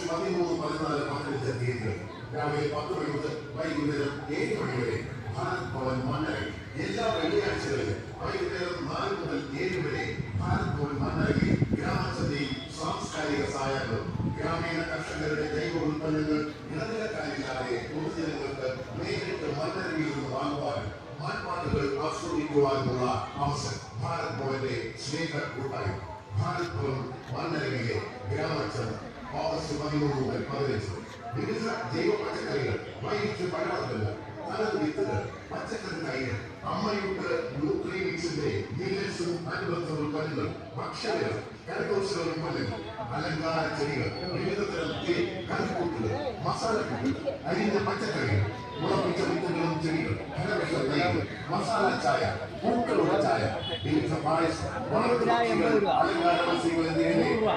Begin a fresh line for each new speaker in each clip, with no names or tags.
August பதிமூணு பதினாலு மக்களுக்கு தேர்தல் எனவே பத்து மணி முதல் வைகுந்தேரம் ஏழு மணி வரை பாரத் பவன் மன்னரை எல்லா வெள்ளியாட்சிகளிலும் வைகுந்தேரம் நாலு முதல் ஏழு வரை பாரத் பவன் மன்னரை கிராம சந்தையில் സാംസ്കാരിക സഹായങ്ങളും ഗ്രാമീണ കർഷകരുടെ ജൈവ ഉൽപ്പന്നങ്ങൾ ഇടനിലക്കാരില്ലാതെ പൊതുജനങ്ങൾക്ക് നേരിട്ട് മണ്ണരിയിൽ നിന്ന് വാങ്ങുവാനും മൺപാട്ടുകൾ ആസ്വദിക്കുവാനുമുള്ള അവസരം ഭാരത് ഭവന്റെ സ്നേഹ കൂട്ടായ്മ ഭാരത് ഭവൻ മണ്ണരിയിലെ ഗ്രാമച്ചന്ദ്രൻ ஆகஸ்ட் பதிமூன்று முதல் பதினைந்து விவசாய ஜெய பச்சைக்கறிகள் வயிற்று பழவர்கள் தனது வித்துகள் பச்சைக்கறி தயிர் അമ്മയുടെ ബ്ലൂക്രീമിക്സിന്റെ മില്ലറ്റ്സും അനുബന്ധവും കല്ലുകൾ ഭക്ഷ്യവിലം കരകൗശലവും പല്ലുകൾ അലങ്കാര ചെടികൾ വിവിധ തരം തേ കറിക്കൂട്ടുകൾ മസാലക്കൂട്ടുകൾ അരിഞ്ഞ പച്ചക്കറികൾ മുളപ്പിച്ച വിത്തുകളും ചെടികൾ കരകൗശല തൈകൾ മസാല ചായ പൂക്കളുടെ ചായ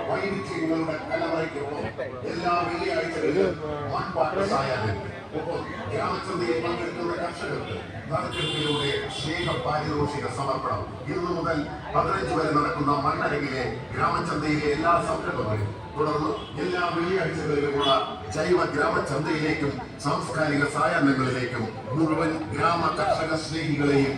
വൈവിധ്യങ്ങളുടെ കലവറയ്ക്കൊപ്പം എല്ലാ വെള്ളിയാഴ്ചകളിലും മൺപാട്ട് സായാഹ്നം. ഒപ്പം ഗ്രാമചന്തയിൽ പങ്കെടുക്കുന്ന കർഷകർക്ക് നറുക്കെടുപ്പിലൂടെ സ്നേഹ പാരിതോഷിക സമർപ്പണം. ഇന്നു മുതൽ പതിനഞ്ച് വരെ നടക്കുന്ന മണ്ണരങ്ങിലെ ഗ്രാമചന്തയിലെ എല്ലാ സംരംഭങ്ങളും തുടർന്ന് എല്ലാ വെള്ളിയാഴ്ചകളിലുമുള്ള ജൈവ ഗ്രാമചന്തയിലേക്കും സാംസ്കാരിക സായാഹ്നങ്ങളിലേക്കും മുഴുവൻ ഗ്രാമ കർഷക സ്നേഹികളെയും